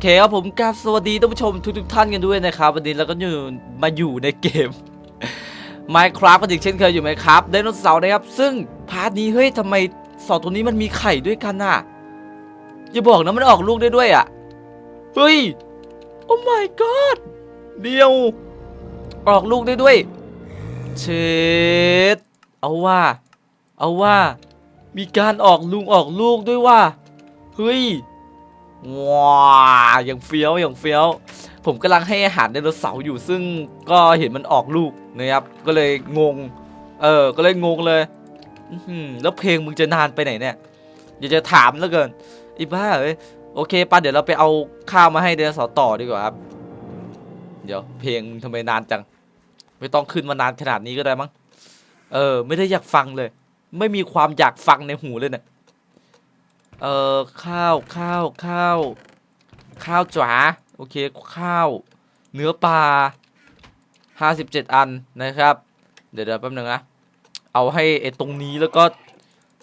เคครับผมกาสวัสดีท่านผู้ชมทุกๆท่านกันด้วยนะครับ วันนี้เราก็อยู่มาอยู่ในเกม Minecraft กันอีกเช่นเคยอยู่ไหมครับไดโนเสาร์นะครับ ซึ่งพาร์ทนี้เฮ้ยทำไมสาตัวนี้มันมีไข่ด้วยกันน่ะอย่าบอกนะมันออกลูกได้ด้วยอะเฮ้ยโอ้ my god เดียว ออกลูกได้ด้วยเช็ดเอาว่า เอาว่า มีการออกลุงออกลูกด้วยว่าเฮ้ย ว้าอย่างเฟี้ยวอย่างเฟี้ยว ผมกำลังให้อาหารไดโนเสาร์อยู่ซึ่งก็เห็นมันออกลูกนะครับ ก็เลยงง เออ ก็เลยงงเลยอืแล้วเพลงมึงจะนานไปไหนเนี่ยอยากจะถามแล้วเกินอีบ้าเอ้ยโอเคปะเดี๋ยวเราไปเอาข้าวมาให้ไดโนเสาร์ต่อดีกว่าครับ เดี๋ยวเพลงทำไมนานจัง ไม่ต้องขึ้นมานานขนาดนี้ก็ได้มั้งเออ ไม่ได้อยากฟังเลย ไม่มีความอยากฟังในหูเลยเนี่ย เอ่อข้าวข้าวข้าวข้าวจ๋าโอเคข้าว เนื้อปลาห้าสิบเจ็ดอันนะครับ เดี๋ยวเดี๋ยวแป๊บนึงนะเอาให้ไอ้ตรงนี้แล้วก็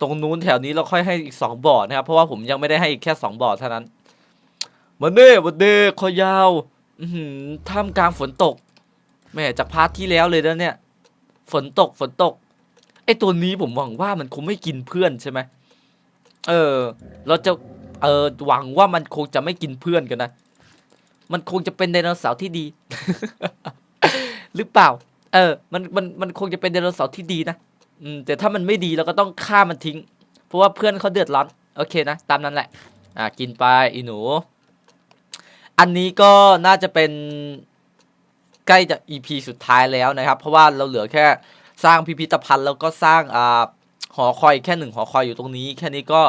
ตรงนู้นแถวนี้เราค่อยให้อีกสองบ่อนะครับเพราะว่าผมยังไม่ได้ให้อีกแค่สองบ่อเท่านั้นมันเด้มันเด้คอยาวอืท่ามกลางฝนตกแม่จากพาร์ทที่แล้วเลยนะเนี่ย ฝนตกฝนตกไอ้ตัวนี้ผมหวังว่ามันคงไม่กินเพื่อนใช่ไหม เออ เราจะ เออ หวังว่ามันคงจะไม่กินเพื่อนกันนะ มันคงจะเป็นไดโนเสาร์ที่ดี หรือเปล่า เออ มัน มัน มันคงจะเป็นไดโนเสาร์ที่ดีนะ อืม แต่ถ้ามันไม่ดีเราก็ต้องฆ่ามันทิ้ง เพราะว่าเพื่อนเขาเดือดร้อน โอเคนะ ตามนั้นแหละ อ่า กินไปอีหนู อันนี้ก็น่าจะเป็นใกล้จะ EP สุดท้ายแล้วนะครับ เพราะว่าเราเหลือแค่สร้างพิพิธภัณฑ์แล้วก็สร้างอ่า หอคอยแค่หนึ่งหอคอยอยู่ตรงนี้ แค่นี้ก็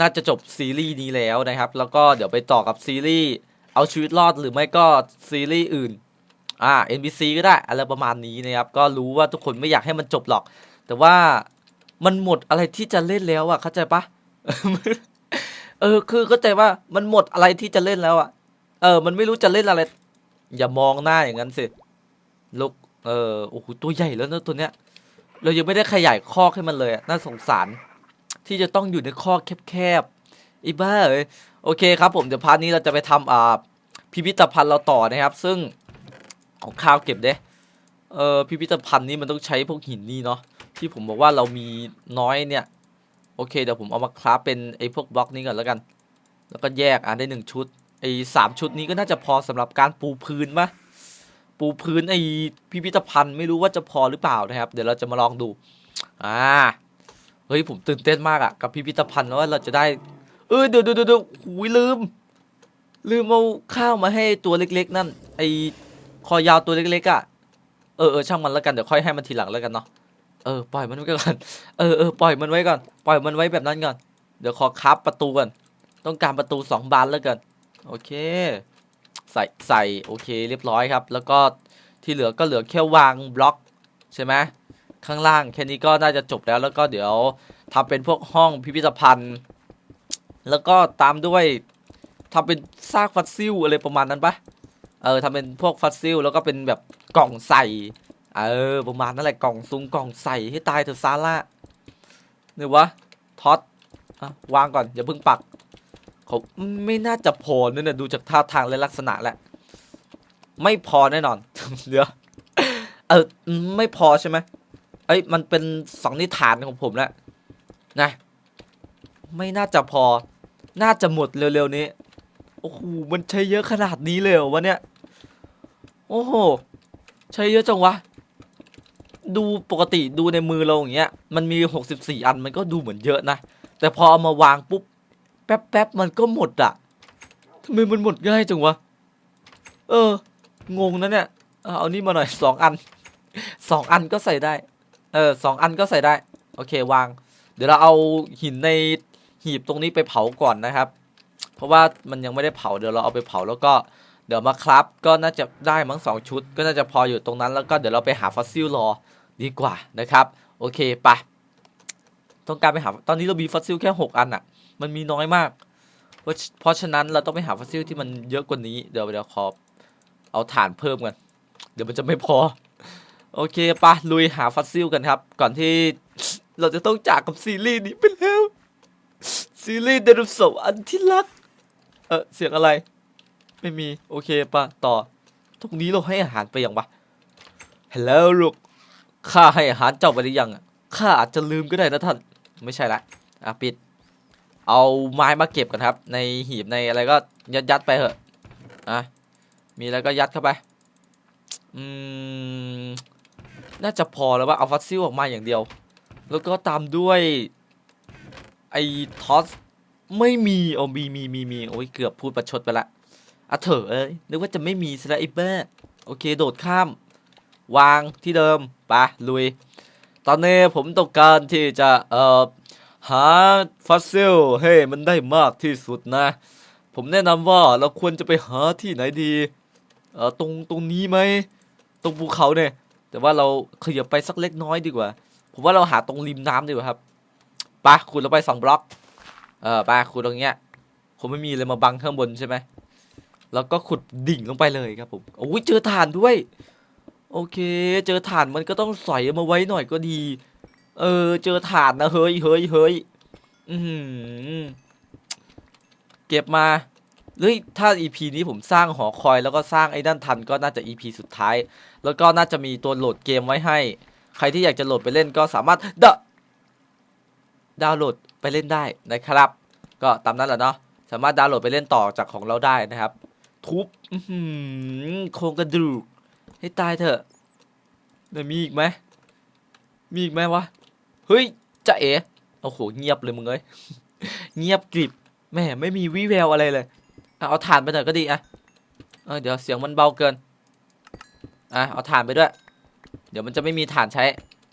น่าจะจบซีรีส์นี้แล้วนะครับ แล้วก็เดี๋ยวไปต่อกับซีรีส์เอาชีวิตรอดหรือไม่ก็ซีรีส์อื่นอ่า NBC ก็ได้อะไรประมาณนี้นะครับ ก็รู้ว่าทุกคนไม่อยากให้มันจบหรอก แต่ว่ามันหมดอะไรที่จะเล่นแล้วอะเข้าใจปะเออ คือเข้าใจว่ามันหมดอะไรที่จะเล่นแล้วอะเออ มันไม่รู้จะเล่นอะไร อย่ามองหน้าอย่างนั้นสิลูกเออโอ้โหตัวใหญ่แล้วนะตัวเนี้ย เรายังไม่ได้ขยายคอกให้มันเลยอะน่าสงสาร ที่จะต้องอยู่ในคอกแคบๆอีบ้าเอ้ยโอเคครับผมเดี๋ยวพาร์ทนี้เราจะไปทำอ่าพิพิธภัณฑ์เราต่อนะครับ ซึ่งเอาข้าวเก็บเด้เออพิพิธภัณฑ์นี้มันต้องใช้พวกหินนี่เนาะที่ผมบอกว่าเรามีน้อยเนี่ย โอเคเดี๋ยวผมเอามาคราฟเป็นไอ้พวกบล็อกนี้ก่อนแล้วกัน แล้วก็แยกอ่านได้หนึ่งชุดไอ้สามชุดนี้ก็น่าจะพอสำหรับการปูพื้นปะ ปูพื้นไอ้พิพิธภัณฑ์ไม่รู้ว่าจะพอหรือเปล่านะครับ เดี๋ยวเราจะมาลองดู อ่า เฮ้ยผมตื่นเต้นมากอะกับพิพิธภัณฑ์ว่าเราจะได้ เออเดี๋ยวเดี๋ยวเดี๋ยวหุยลืม ลืมเอาข้าวมาให้ตัวเล็ก ๆ นั่น ไอคอยาวตัวเล็กๆอะเออเออช่างมันแล้วกันเดี๋ยวค่อยให้มันทีหลังแล้วกันเนาะ เออปล่อยมันไว้ก่อน เออเออปล่อยมันไว้ก่อน ปล่อยมันไว้แบบนั้นก่อน เดี๋ยวขอคับประตูก่อน ต้องการประตูสองบานแล้วกัน โอเค ใส่ใส่โอเคเรียบร้อยครับ แล้วก็ที่เหลือก็เหลือแค่วางบล็อกใช่ไหมข้างล่างแค่นี้ก็น่าจะจบแล้วแล้วก็เดี๋ยวทำเป็นพวกห้องพิพิธภัณฑ์ แล้วก็ตามด้วยทำเป็นซากฟัสซิลอะไรประมาณนั้นปะเออทำเป็นพวกฟัสซิลแล้วก็เป็นแบบกล่องใส่เออประมาณนั่นแหละกล่องซุ้งกล่องใส่ให้ตายเถอะซาร่าเนี่ยวะท็อตวางก่อนอย่าเพิ่งปัก เขาไม่น่าจะพอเนี่ยนะดูจากท่าทางและลักษณะแหละไม่พอแน่นอน เดี๋ยวเออไม่พอใช่ไหมเอ้ยมันเป็นสองนิทานของผมแล้วนะไม่น่าจะพอ น่าจะหมดเร็วๆนี้โอ้โหมันใช้เยอะขนาดนี้เลยเหรอวะเนี่ยโอ้โหใช้เยอะจังวะดูปกติดูในมือเราอย่างเงี้ยมันมีหกสิบสี่อันมันก็ดูเหมือนเยอะนะ แต่พอเอามาวางปุ๊บ แป๊บๆมันก็หมดอะทำไมมันหมดง่ายจังวะ เออ งงนะเนี่ยเอาอานี่มาหน่อยสองอันสองอันก็ใส่ได้ เออสองอันก็ใส่ได้ โอเควาง เดี๋ยวเราเอาหินในหีบตรงนี้ไปเผาก่อนนะครับ เพราะว่ามันยังไม่ได้เผา เดี๋ยวเราเอาไปเผาแล้วก็เดี๋ยวมาครับ ก็น่าจะได้มั้งสองชุด ก็น่าจะพออยู่ตรงนั้น แล้วก็เดี๋ยวเราไปหาฟอสซิลรอดีกว่านะครับ โอเคไปะต้องการไปหา ตอนนี้เรามีฟอสซิลแค่หกอันอะ่ะ มันมีน้อยมาก เพราะฉะนั้นเราต้องไปหาฟอสซิลที่มันเยอะกว่านี้ เดี๋ยวเดี๋ยวขอเอาฐานเพิ่มกัน เดี๋ยวมันจะไม่พอ โอเคปะลุยหาฟอสซิลกันครับ ก่อนที่เราจะต้องจากกับซีรีส์นี้ไปแล้ว ซีรีส์ไดโนเสาร์อันที่รัก เออเสียงอะไร ไม่มี โอเคปะต่อ ตรงนี้เราให้อาหารไปยังวะฮัลโหลลูกข้าให้อาหารเจ้าไปหรือยังอะข้าอาจจะลืมก็ได้นะท่าน ไม่ใช่ละอะปิด เอาไม้มาเก็บกันครับ ในหีบในอะไรก็ยัดยัดไปเถอะอะมีอะไรก็ยัดเข้าไปอืมน่าจะพอแล้วว่าเอาฟอสซิลออกมาอย่างเดียว แล้วก็ตามด้วยไอ้ทอสไม่มีเอามีมีมีมีโอ้ยเกือบพูดประชดไปละอะเถอะเอ้ยนึกว่าจะไม่มีซะแล้วไอ้เบ้โอเคโดดข้าม วางที่เดิมไปะลุย ตอนนี้ผมต้องการที่จะเอ่อ หาฟอสซิลให้มันได้มากที่สุดนะ ผมแนะนำว่าเราควรจะไปหาที่ไหนดีเออตรงตรงนี้ไหมตรงภูเขาเนี่ย แต่ว่าเราขยับไปสักเล็กน้อยดีกว่า ผมว่าเราหาตรงริมน้ำดีกว่าครับไปะขุดลงไปสองบล็อก เออไปะขุดตรงเนี้ยคงไม่มีอะไรมาบังข้างบนใช่ไหมแล้วก็ขุดดิ่งลงไปเลยครับผมโอ้ยเจอถ่านด้วย โอเค เจอถ่านมันก็ต้องใสอยมาไว้หน่อยก็ดี เออ เจอถานนะเฮ้ยเฮ้ยเฮ้ยอือหือเก็บมาเฮ้ยถ้า EP นี้ผมสร้างหอคอยแล้วก็สร้างไอ้นั่นทันก็น่าจะ EP สุดท้าย แล้วก็น่าจะมีตัวโหลดเกมไว้ให้ ใครที่อยากจะโหลดไปเล่นก็สามารถดดาวน์โหลดไปเล่นได้นะครับ ก็ตามนั้นแหละเนาะสามารถดาวน์โหลดไปเล่นต่อจากของเราได้นะครับ ทุบโครงกระดูกให้ตายเถอะเดี๋ยวมีอีกไหมมีอีกไหมวะ เฮ้ยจะเอ๋โอ้โหเงียบเลยมึงเอ้ยเงียบกริบแม่ไม่มีวี่แววอะไรเลยเอาถ่านไปหน่อยก็ดีอะเดี๋ยวเสียงมันเบาเกินอะเอาถ่านไปด้วย เดี๋ยวมันจะไม่มีถ่านใช้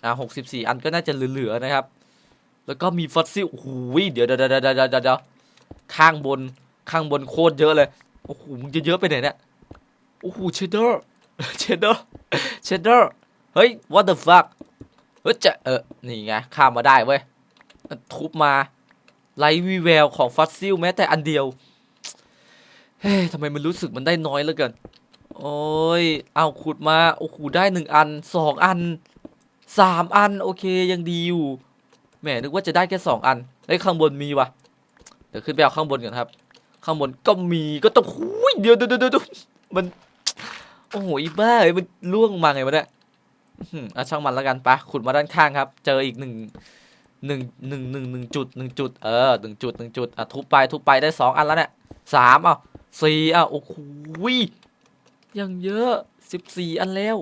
อะหกสิบสี่อันก็น่าจะเหลือๆนะครับ แล้วก็มีฟอสซิลโอ้โหเดี๋ยเดี๋ยวเดี๋ยวเดี๋ยวเดี๋ยวเดี๋ยวข้างบนข้างบนโคตรเยอะเลยโอ้โหมึงจะเยอะไปไหนเนี่ยโอ้โหเชดเดอร์เชดเดอร์เชดเดอร์เฮ้ย what the fuck เฮ้ยจะเออนี่ไงข้ามมาได้เว้ยทุบมาไรวีแววของฟอสซิลแม้แต่อันเดียวเฮ้ยทำไมมันรู้สึกมันได้น้อยเหลือเกินโอ้ยเอาขุดมาโอ้โหได้หนึ่งอันสองอันสามอัน โอเคยังดีอยู่แหมนึกว่าจะได้แค่สองอันเฮ้ข้างบนมีวะเดี๋ยวขึ้นไปเอาข้างบนก่อนครับ ข้างบนก็มีก็ต้องหุยเดี๋ยวเดี๋ยวเดี๋ยวเดี๋ยวมัน โอ้โหอีบ้าเอ้ยมันล่วงมาไงวะเนี่ย อะช่างมันแล้วกันปะขุดมาด้านข้างครับ เจออีกหนึ่งหนึ่งหนึ่งหนึ่งหนึ่งจุดหนึ่งจุดเออหนึ่งจุดหนึ่งจุดอะทุบไปทุบไปได้สองอันแล้วเนี่ยสามอะสี่อะโอ้โหยังเยอะสิบสี่อันแล้ว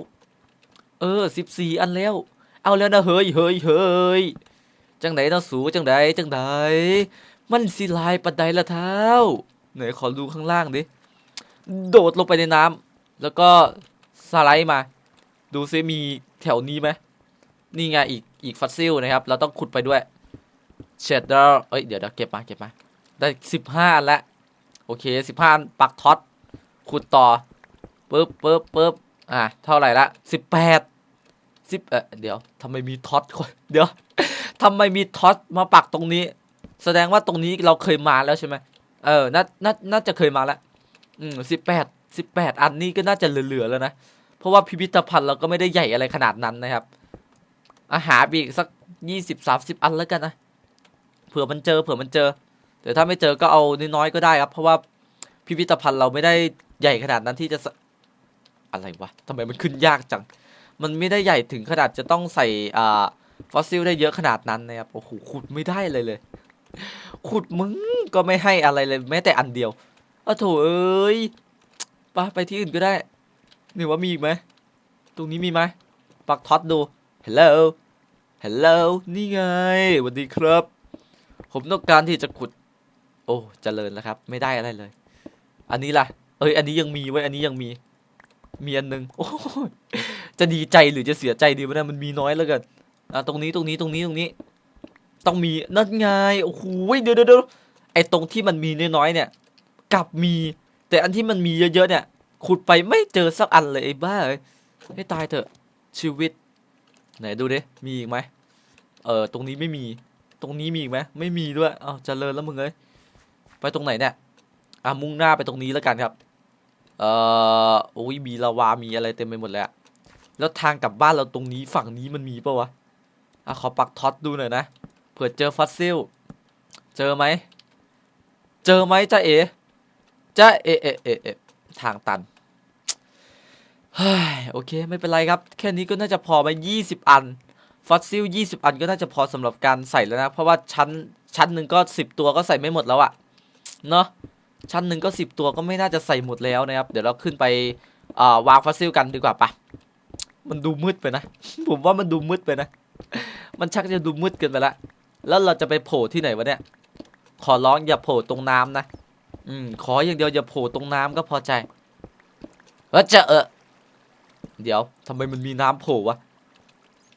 เออสิบสี่อันแล้ว เอาแล้วนะเฮ้ยเฮ้ยเฮ้ยจังไหนนะสูจังใดจังใดมันสิลายปัดใดละเท้าไหนขอดูข้างล่างดิโดดลงไปในน้ำแล้วก็สไลด์มา ดูซิมีแถวนี้ไหมนี่ไงอีกอีกฟอสซิลนะครับ เราต้องขุดไปด้วยเชดเดอร์เอ้ยเดี๋ยวเดี๋ยวเก็บมาเก็บมา ได้สิบห้าอันละโอเคสิบห้าปักท็อตขุดต่อปึ๊บปึ๊บปึ๊บอะเท่าไหร่ละสิบแปดสิบเออเดี๋ยวทำไมมีท็อตเดี๋ยวทำไมมีท็อตมาปักตรงนี้ แสดงว่าตรงนี้เราเคยมาแล้วใช่ไหมเออน่าน่าน่าจะเคยมาแล้วอืมสิบแปดสิบแปดอันนี้ก็น่าจะเหลือๆแล้วนะ เพราะว่าพิพิธภัณฑ์เราก็ไม่ได้ใหญ่อะไรขนาดนั้นนะครับอาหารอีกสักยี่สิบสามสิบอันแล้วกันนะเผื่อมันเจอเผื่อมันเจอแต่ถ้าไม่เจอก็เอาน้อยๆก็ได้ครับเพราะว่าพิพิธภัณฑ์เราไม่ได้ใหญ่ขนาดนั้นที่จะอะไรวะทำไมมันขึ้นยากจัง มันไม่ได้ใหญ่ถึงขนาดจะต้องใส่อ่าฟอสซิลได้เยอะขนาดนั้นนะครับโอ้โหขุดไม่ได้เลยเลย ขุดมึงก็ไม่ให้อะไรเลยแม้แต่อันเดียวอ้าวโถเอ้ยไปไปที่อื่นก็ได้ นี่ว่ามีอีกไหม ตรงนี้มีไหมปักท็อตดู Hello Hello นี่ไงสวัสดีครับ ผมต้องการที่จะขุด โอ้เจริญแล้วครับ ไม่ได้อะไรเลย อันนี้ล่ะ เอ้ย อันนี้ยังมีไว้ อันนี้ยังมี มีอันหนึงโอ้จะดีใจหรือจะเสียใจดีวะเนี่ยมันมีน้อยแล้วกันอะตรงนี้ตรงนี้ตรงนี้ตรงนี้ ต้องมีนั่นไงโอ้โหเดี๋ยวเดี๋ยวเดี๋ยวไอ้ตรงที่มันมีน้อยๆเนี่ย กลับมี แต่อันที่มันมีเยอะๆเนี่ย ขุดไปไม่เจอสักอันเลยไอ้บ้าเอ้ยให้ตายเถอะชีวิต ไหนดูดิมีอีกไหมเออตรงนี้ไม่มี ตรงนี้มีอีกไหมไม่มีด้วยอ้าวเจริญแล้วมึงเอ้ยไปตรงไหนเนี่ยอะมุ่งหน้าไปตรงนี้แล้วกันครับ เอ่อโอ้ยมีลาวามีอะไรเต็มไปหมดเลยอะแล้วทางกลับบ้านเราตรงนี้ฝั่งนี้มันมีปะวะอะขอปักท็อตดูหน่อยนะเผื่อเจอฟอสซิลเจอไหมเจอไหมจ้าเอ๋จ้าเอะเอะเอะเอะ ทางตันโอเค ไม่เป็นไรครับ แค่นี้ก็น่าจะพอไป20 อัน ฟอสซิล 20 อันก็น่าจะพอสำหรับการใส่แล้วนะ เพราะว่าชั้นชั้นหนึ่งก็ 10 ตัวก็ใส่ไม่หมดแล้วอะเนาะชั้นหนึ่งก็ 10 ตัวก็ไม่น่าจะใส่หมดแล้วนะครับ เดี๋ยวเราขึ้นไปาวางฟอสซิลกันดีกว่าปะมันดูมืดไปนะ ผมว่ามันดูมืดไปนะ มันชักจะดูมืดเกินไปละ แล้วเราจะไปโผล่ที่ไหนวะเนี่ย ขอร้องอย่าโผล่ตรงน้ำนะ อืมขออย่างเดียวอย่าโผล่ตรงน้ำก็พอใจเออจะเออเดี๋ยวทำไมมันมีน้ำโผล่วะ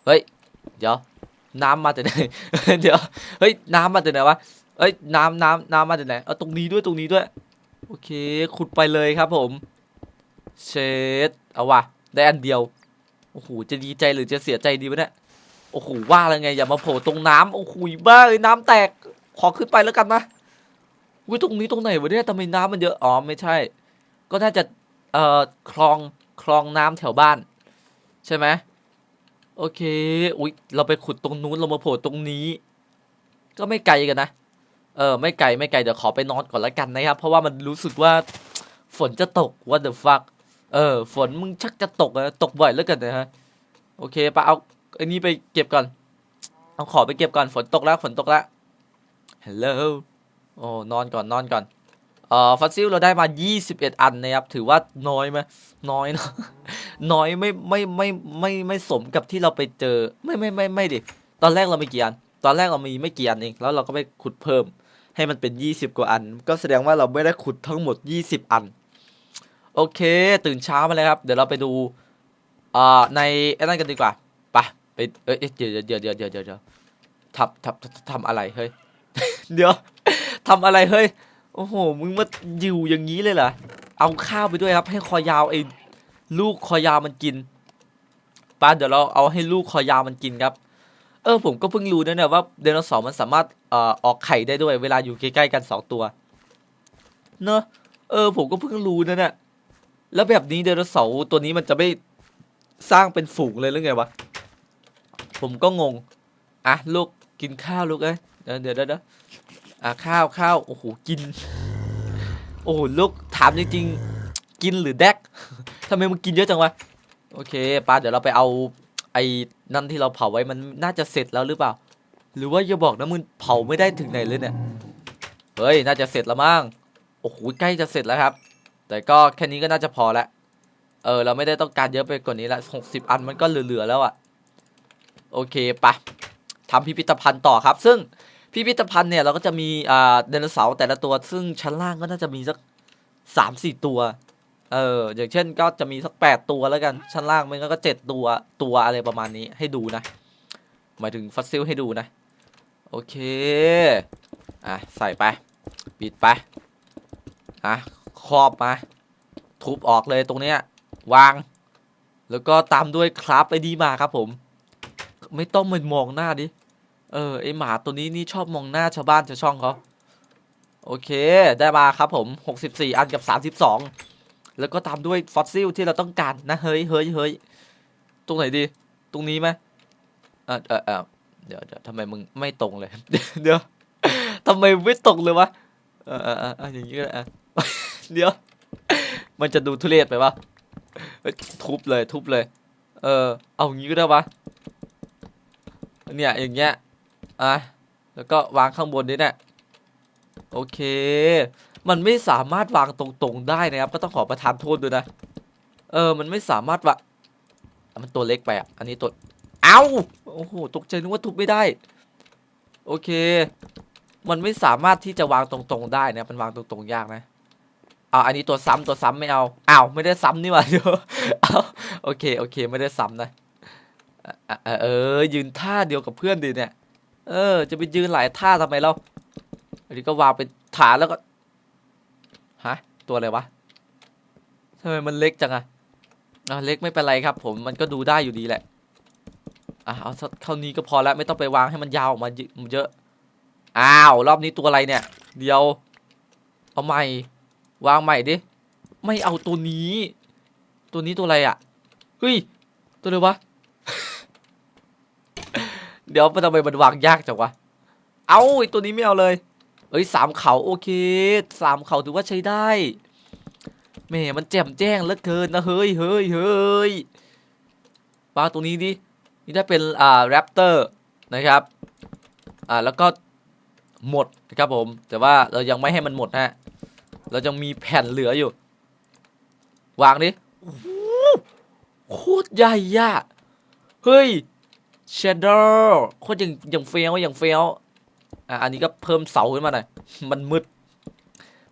เฮ้ยเดี๋ยว น้ำมาจากไหนเดี๋ยวเฮ้ยน้ำมาจากไหนวะเอ้ยน้ำน้ำน้ำมาจากไหนเอาตรงนี้ด้วยตรงนี้ด้วย โอเคขุดไปเลยครับผม เชดเอาวะได้อันเดียวโอ้โหจะดีใจหรือจะเสียใจดีวะเนี่ยโอ้โหว่าแล้วไงอย่ามาโผล่ตรงน้ำโอ้โหบ้าเลยน้ำแตกขอขึ้นไปแล้วกันนะ อุ้ยตรงนี้ตรงไหนวะเนี่ยทำไมน้ำมันเยอะอ๋อไม่ใช่ ก็น่าจะเอ่อคลองคลองน้ำแถวบ้าน ใช่ไหมโอเค อุ้ยเราไปขุดตรงนู้นเรามาโผล่ตรงนี้ ก็ไม่ไกลกันนะ เออ ไม่ไกลไม่ไกลเดี๋ยวขอไปนอนก่อนแล้วกันนะครับ เพราะว่ามันรู้สึกว่าฝนจะตก what the fuck เออ ฝนมึงชักจะตกอะตกบ่อยแล้วกันนะฮะ โอเคปะเอาไอ้นี้ไปเก็บก่อน เอาขอไปเก็บก่อนฝนตกแล้วฝนตกแล้ว hello โอ้นอนก่อนนอนก่อนเอ่อฟอสซิลเราได้มา 21 อันนะครับ ถือว่าน้อยไหมน้อยเนอะน้อยไม่ไม่ไม่ไม่ไม่ไม่สมกับที่เราไปเจอไม่ไม่ไม่ไม่ดิตอนแรกเราไมีกี่อัน ตอนแรกเรามีไม่กี่อันเองแล้วเราก็ไปขุดเพิ่ม ให้มันเป็น 20 กว่าอัน ก็แสดงว่าเราไม่ได้ขุดทั้งหมด 20 อัน โอเค ตื่นเช้ามาเลยครับ เดี๋ยวเราไปดูอ่าในไอ้นั่นกันดีกว่าไปไปเอ้ยเดี๋ยวเดี๋ยวเดี๋ยวเดี๋ยวเดี๋ยวเดี๋ยวทำทำทำทำอะไรเฮ้ยเดี๋ยว ทำอะไรเฮ้ย โอ้โห มึงมาอยู่อย่างนี้เลยเหรอ เอาข้าวไปด้วยครับ ให้คอยาวไอ้ลูกคอยาวมันกินป้าเดี๋ยวเราเอาให้ลูกคอยาวมันกินครับ เออผมก็เพิ่งรู้นะเนี่ยว่าไดโนเสาร์มันสามารถเอ่อออกไข่ได้ด้วย เวลาอยู่ใกล้ๆกันสองตัว เนอะเออ ผมก็เพิ่งรู้นะเนี่ย แล้วแบบนี้ไดโนเสาร์ตัวนี้มันจะไม่สร้างเป็นฝูงเลยหรือไงวะ ผมก็งง อะลูกกินข้าวลูกเอ้ยเดี๋ยวเดี๋ยวเดี๋ยว อะข้าวข้าวโอ้โหกิน โอ้โหลูกถามจริงๆกินหรือแดกทำไมมึงกินเยอะจังวะโอเคป้าเดี๋ยวเราไปเอาไอ้นั่นที่เราเผาไว้มันน่าจะเสร็จแล้วหรือเปล่า หรือว่าอย่าบอกนะมึงเผาไม่ได้ถึงไหนเลยเนี่ยเฮ้ยน่าจะเสร็จแล้วมั้งโอ้โหใกล้จะเสร็จแล้วครับ แต่ก็แค่นี้ก็น่าจะพอละเออ เราไม่ได้ต้องการเยอะไปกว่านี้ละหกสิบอันมันก็เหลือๆแล้วอะโอเคปะทำพิพิธภัณฑ์ต่อครับ ซึ่ง พิพิธภัณฑ์เนี่ยเราก็จะมีอ่าไดโนเสาร์แต่ละตัว ซึ่งชั้นล่างก็น่าจะมีสักสามสี่ตัว เอออย่างเช่นก็จะมีสักแปดตัวแล้วกันชั้นล่างมันก็เจ็ดตัวตัวอะไรประมาณนี้ให้ดูนะ หมายถึงฟอสซิลให้ดูนะ โอเค อะ ใส่ไปปิดไป อะครอบมา ทุบออกเลยตรงเนี้ย วาง แล้วก็ตามด้วยคราฟไอดีมาครับผม ไม่ต้องมามองหน้าดิ เออไอหมาตัวนี้นี่ชอบมองหน้าชาวบ้านชาวช่องเขาโอเค ได้มาครับผม 64 อันกับ 32 แล้วก็ตามด้วยฟอสซิลที่เราต้องการนะ เฮ้ยเฮ้ยเฮ้ยตรงไหนดี ตรงนี้ไหมเออเออเออเดี๋ยวเดี๋ยวทำไมมึงไม่ตรงเลย เดี๋ยวทำไมไม่ตรงเลยวะ เออเออเอออย่างนี้ก็ได้เดี๋ยว มันจะดูทุเรศไปปะเฮ้ยทุบเลยทุบเลย เออ เอาอย่างนี้ก็ได้ปะเนี่ยอย่างเงี้ย อะแล้วก็วางข้างบนนี้เนี่ยโอเค มันไม่สามารถวางตรงๆได้นะครับ ก็ต้องขอประทานโทษด้วยนะ เออ มันไม่สามารถวะอะมันตัวเล็กไปอะ อันนี้ตัว เอ้า โอ้โห ตกใจนึกว่าทุบไม่ได้ โอเค มันไม่สามารถที่จะวางตรงๆได้นะ มันวางตรงๆยากนะอ่าอันนี้ตัวซ้ำตัวซ้ำไม่เอาอ้าวไม่ได้ซ้ำนี่หว่าเดี๋ยวเอโอเค โอเค ไม่ได้ซ้ำนะอะอะอะเออ ยืนท่าเดียวกับเพื่อนดีเนี่ย เออ จะไปยืนหลายท่าทำไมเราอันนี้ก็วางเป็นฐานแล้วก็ฮะตัวอะไรวะทำไมมันเล็กจังอะอะเล็กไม่เป็นไรครับ ผมมันก็ดูได้อยู่ดีแหละอะเอาเท่านี้ก็พอแล้วไม่ต้องไปวางให้มันยาวออกมาเยอะอ้าวรอบนี้ตัวอะไรเนี่ย เดียว เอาใหม่ วางใหม่ดิไม่เอาตัวนี้ ตัวนี้ตัวอะไรอะ่ะเฮ้ยตัวอะไรวะ เดี๋ยวทำไมมันวางยากจังวะ เอาไอตัวนี้ไม่เอาเลย เอ้ยสามเขาโอเคสามเขาถือว่าใช้ได้แหม่มันแจ่มแจ้งเหลือเกินนะเฮ้ยเฮ้ยเฮ้ยปลาตรงนี้ดิ นี่ถ้าเป็นอ่าแรปเตอร์นะครับ อ่าแล้วก็หมดนะครับผม แต่ว่าเรายังไม่ให้มันหมดฮะเรายังมีแผ่นเหลืออยู่ วางดิโคตรใหญ่อะเฮ้ย เชดเดอร์โคตรอย่างย่างเฟี้ยวอย่างเฟี้ยวอะอันนี้ก็เพิ่มเสาขึ้นมาหน่อย มันมืด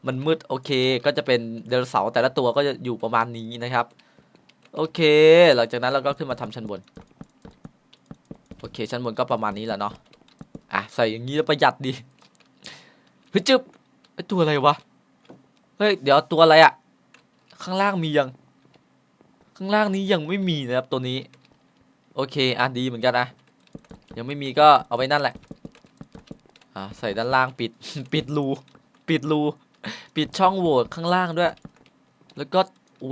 มันมืดโอเค ก็จะเป็นเดลเสาแต่ละตัวก็จะอยู่ประมาณนี้นะครับ โอเค หลังจากนั้นเราก็ขึ้นมาทำชั้นบน โอเค ชั้นบนก็ประมาณนี้แหละเนาะ อะใส่อย่างนี้แล้วประหยัดดีเฮ้ยจึ๊บไอตัวอะไรวะ เฮ้ยเดี๋ยวตัวอะไรอะข้างล่างมียัง ข้างล่างนี้ยังไม่มีนะครับตัวนี้ โอเคอะดีเหมือนกันนะยังไม่มีก็เอาไว้นั่นแหละอะใส่ด้านล่างปิด ปิดรูปิดรูปิดช่องโหว่ข้างล่างด้วย แล้วก็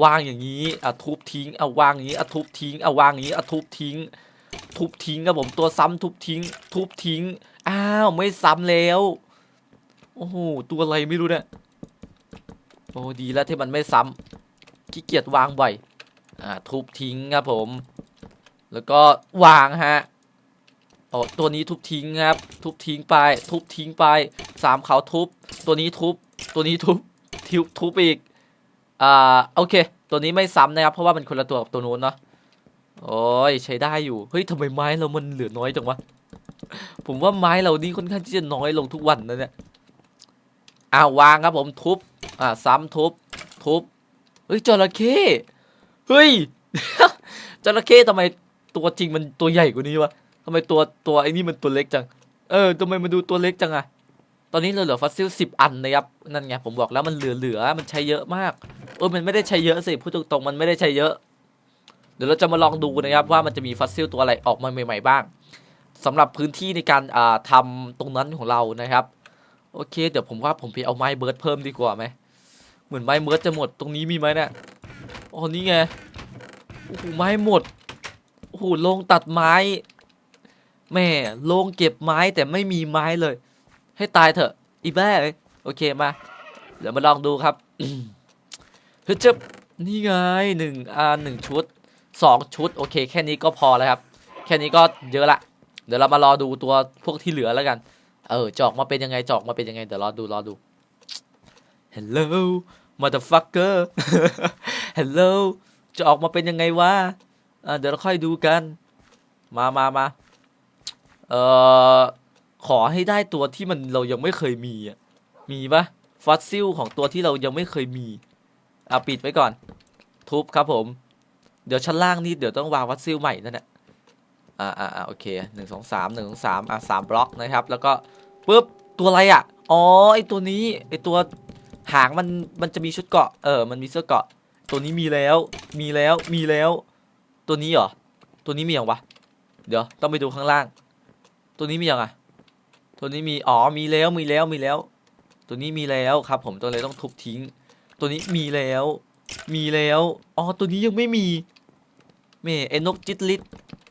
วางอย่างนี้อะทุบทิ้งอะวางอย่างนี้อะทุบทิ้งอะวางอย่างนี้อะทุบทิ้ง ทุบทิ้งครับผมตัวซ้ำทุบทิ้ง ทุบทิ้งอ้าวไม่ซ้ำแล้วโอ้โหตัวอะไรไม่รู้เนี่ยโอ้ดีแล้วที่มันไม่ซ้ำขี้เกียจวางบ่อยอ่าทุบทิ้งครับผม แล้วก็วางฮะโอ้ตัวนี้ทุบทิ้งครับ ทุบทิ้งไป ทุบทิ้งไปสามเขาทุบ ตัวนี้ทุบ ตัวนี้ทุบทุบทุบอีก อ่า โอเค ตัวนี้ไม่ซ้ำนะครับ เพราะว่ามันคนละตัวกับตัวนู้นเนาะ โอ้ยใช้ได้อยู่ เฮ้ยทำไมไม้เรามันเหลือน้อยจังวะ ผมว่าไม้เรานี่ค่อนข้างที่จะน้อยลงทุกวันนะเนี่ยอ่าวางครับผมทุบ อ่า ซ้ำทุบ ทุบ เฮ้ยจระเข้ เฮ้ยจระเข้ทำไม ตัวจริงมันตัวใหญ่กว่านี้วะทำไมตัวตัวไอ้นี่มันตัวเล็กจัง เออทำไมมันดูตัวเล็กจังอะตอนนี้เราเหลือฟอสซิลสิบอันนะครับ นั่นไงผมบอกแล้วมันเหลือเหลือๆมันใช้เยอะมาก เออ มันไม่ได้ใช้เยอะสิ พูดตรงๆ มันไม่ได้ใช้เยอะ เดี๋ยวเราจะมาลองดูนะครับว่ามันจะมีฟอสซิลตัวอะไรออกมาใหม่ ๆ บ้างสำหรับพื้นที่ในการอ่าทำตรงนั้นของเรานะครับ โอเค เดี๋ยวผมว่าผมไปเอาไม้เบิร์ดเพิ่มดีกว่าไหม เหมือนไม้เบิร์ดจะหมด ตรงนี้มีไหมเนี่ย อ๋อ นี่ไง โอ้โห ไม้หมด โอ้โหลงตัดไม้ แม่โลงเก็บไม้แต่ไม่มีไม้เลย ให้ตายเถอะอีแบ้เลยโอเคมาเดี๋ยวมาลองดูครับเฮ้ยจะนี่ไงหนึ่งอ่าหนึ่งชุดสองชุด โอเค แค่นี้ก็พอแล้วครับ แค่นี้ก็เยอะละ เดี๋ยวเรามารอดูตัวพวกที่เหลือแล้วกัน เออจอกมาเป็นยังไงจอกมาเป็นยังไงเดี๋ยวรอดูรอดู Hello motherfucker Hello จะออกมาเป็นยังไงวะ เดี๋ยวเราค่อยดูกัน มามามาเอ่อ ขอให้ได้ตัวที่มันเรายังไม่เคยมีอะ มีปะฟอสซิลของตัวที่เรายังไม่เคยมี อะปิดไว้ก่อน ทุบครับผม เดี๋ยวชั้นล่างนี่เดี๋ยวต้องวางวัดซิลใหม่นั่นแหละอ่าอ่าอ่าโอเคหนึ่งสองสามหนึ่งสองสามอ่าสามบล็อกนะครับ แล้วก็ปุ๊บ ตัวอะไรอะ อ๋อ ไอตัวนี้ ไอตัวหางมัน มันจะมีชุดเกาะ เออ มันมีเสื้อเกาะ ตัวนี้มีแล้ว มีแล้ว มีแล้ว ตัวนี้เหรอ ตัวนี้มีอย่างวะ เดี๋ยวต้องไปดูข้างล่าง ตัวนี้มีอย่างอะ ตัวนี้มี อ๋อ มีแล้ว มีแล้ว มีแล้ว ตัวนี้มีแล้วครับ ผม ตัวเลยต้องทุบทิ้ง ตัวนี้มีแล้ว มีแล้ว อ๋อ ตัวนี้ยังไม่มีเมเอนกจิตลิต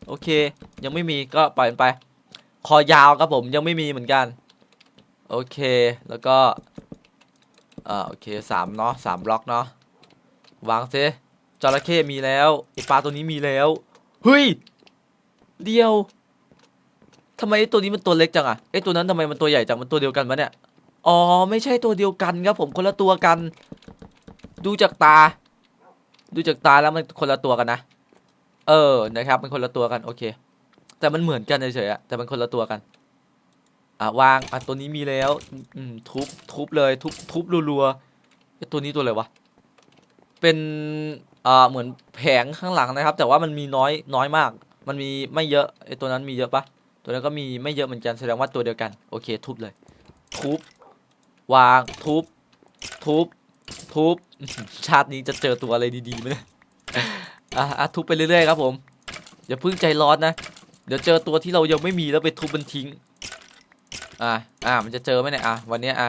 โอเค ยังไม่มีก็ปล่อยมันไป คอยาวครับผมยังไม่มีเหมือนกัน โอเค แล้วก็อ่าโอเคสามเนาะสามบล็อกเนาะ วางซิ จระเข้มีแล้วไอปลาตัวนี้มีแล้วเฮ้ยเดียวทำไมไอตัวนี้มันตัวเล็กจังอะไอตัวนั้นทำไมมันตัวใหญ่จังมันตัวเดียวกันปะเนี่ยอ๋อไม่ใช่ตัวเดียวกันครับผมคนละตัวกัน ดูจากตา ดูจากตาแล้วมันคนละตัวกันนะเออนะครับมันคนละตัวกันโอเค แต่มันเหมือนกันเฉยๆอะแต่มันคนละตัวกันอะวางอะตัวนี้มีแล้วอืมทุบทุบเลยทุบทุบรัวๆไอตัวนี้ตัวอะไรวะเป็น อ่าเหมือนแผงข้างหลังนะครับ แต่ว่ามันมีน้อยน้อยมาก มันมีไม่เยอะไอ้ตัวนั้นมีเยอะปะตัวนั้นก็มีไม่เยอะเหมือนกันแสดงว่าตัวเดียวกันโอเค ทุบเลย ทุบ วางทุบ ทุบ ทุบ ชาตินี้จะเจอตัวอะไรดีๆไหมเนี่ยอะอะทุบไปเรื่อยๆครับผมอย่าเพิ่งใจร้อนนะ เดี๋ยวเจอตัวที่เรายังไม่มีแล้วไปทุบมันทิ้ง อะอะมันจะเจอไหมเนี่ยอะวันนี้อะ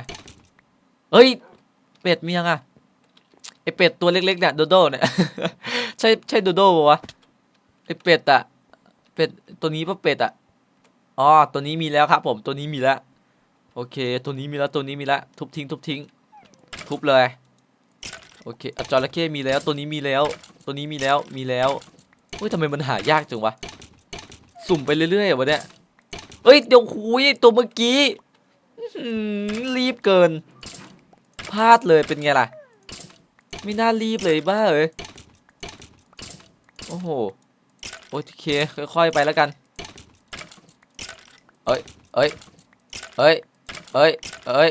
เฮ้ย เป็ดมียังอะ เป็ดตัวเล็กๆเนี่ยโดโดเนี่ยใช่ใช่โดโดปะวะไอเป็ดอะเป็ดตัวนี้ปะเป็ดอะอ๋อตัวนี้มีแล้วครับ ผมตัวนี้มีแล้วโอเค ตัวนี้มีแล้วตัวนี้มีแล้วทุบทิ้ง ทุบทิ้ง ทุบเลยโอเคอะจระเข้มีแล้วตัวนี้มีแล้ว ตัวนี้มีแล้วมีแล้วเฮ้ยทำไมมันหายากจังวะสุ่มไปเรื่อยๆวะเนี่ยเอ้ยเดี๋ยวคุยตัวเมื่อกี้รีบเกินพลาดเลยเป็นไงล่ะ ไม่น่ารีบเลยบ้าเอ้ยโอ้โหโอเคค่อยๆไปแล้วกันเอ้ยเอ้ยเอ้ยเอ้ยเอ้ย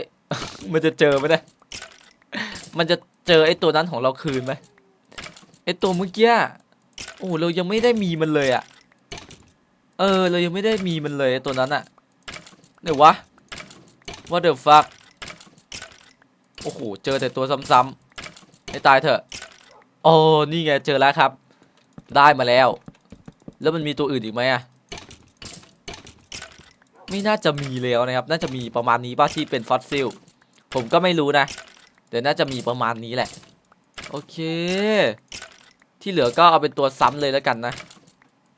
มันจะเจอไหมเนี่ยมันจะเจอไอ้ตัวนั้นของเราคืนไหมไอ้ตัวเมื่อกี้โอ้โหเรายังไม่ได้มีมันเลยอะเออเรายังไม่ได้มีมันเลยไอตัวนั้นอะเดี๋ยววะ What the fuck โอ้โหเจอแต่ตัวซ้ำๆ ให้ตายเถอะ โอ้นี่ไงเจอแล้วครับ ได้มาแล้ว แล้วมันมีตัวอื่นอีกไหมอะไม่น่าจะมีแล้วนะครับ น่าจะมีประมาณนี้ป่ะที่เป็นฟอสซิล ผมก็ไม่รู้นะ เดี๋ยวน่าจะมีประมาณนี้แหละ โอเค ที่เหลือก็เอาเป็นตัวซ้ำเลยแล้วกันนะ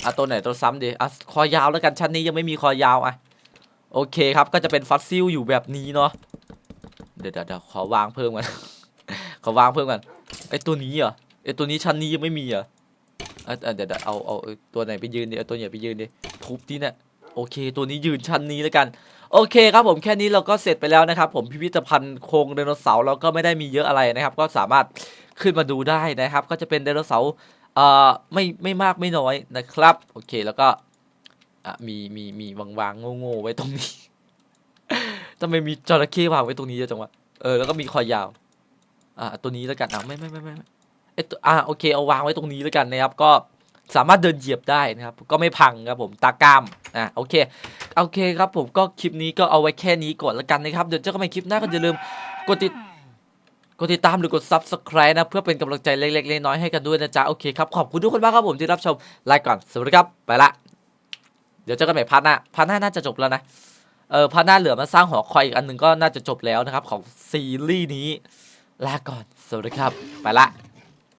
อะตัวไหนตัวซ้ำดีอะคอยาวแล้วกันชั้นนี้ยังไม่มีคอยาวอะ โอเคครับ ก็จะเป็นฟอสซิลอยู่แบบนี้เนาะ เดี๋ยวเดี๋ยวเดี๋ยวขอวางเพิ่มกัน ขอวางเพิ่มกันไอตัวนี้เหรอไอตัวนี้ชั้นนี้ยังไม่มีเหรออะเดี๋ยวเดี๋ยวเอาเอาตัวไหนไปยืนดิเอาตัวไหนไปยืนดิทุบที่เนี่ยโอเค ตัวนี้ยืนชั้นนี้แล้วกันโอเคครับผมแค่นี้เราก็เสร็จไปแล้วนะครับ ผมพิพิธภัณฑ์โครงไดโนเสาร์เราก็ไม่ได้มีเยอะอะไรนะครับ ก็สามารถขึ้นมาดูได้นะครับ ก็จะเป็นไดโนเสาร์เอ่อไม่ไม่มากไม่น้อยนะครับ โอเคแล้วก็อะมีมีมีวางวางๆโง่ๆไว้ตรงนี้ทำไมมีจระเข้วางไว้ตรงนี้เยอะจังวะเออแล้วก็มีคอยาว อะตัวนี้แล้วกันอะไม่ไม่ไม่ไม่ไม่ไอตัวอะโอเคเอาวางไว้ตรงนี้แล้วกันนะครับ ก็สามารถเดินเหยียบได้นะครับ ก็ไม่พังครับผมตากล้ามอะโอเคโอเคครับผมก็คลิปนี้ก็เอาไว้แค่นี้ก่อนแล้วกันนะครับเดี๋ยวเจอกันใหม่คลิปหน้าก็อย่าลืมกดติดกดติดตามหรือกด subscribe นะ เพื่อเป็นกำลังใจเล็กๆน้อยๆให้กันด้วยนะจ๊ะ โอเคครับ ขอบคุณทุกคนมากครับผมที่รับชมไลค์ก่อน สวัสดีครับ ไปละ เดี๋ยวเจอกันใหม่พาร์ทหน้าพาร์ทหน้าน่าจะจบแล้วนะ เออพาร์ทหน้าเหลือมาสร้างหอคอยอีกอันหนึ่งก็น่าจะจบแล้วนะครับ ของซีรีส์นี้ ลาก่อน สวัสดีครับ ไปละ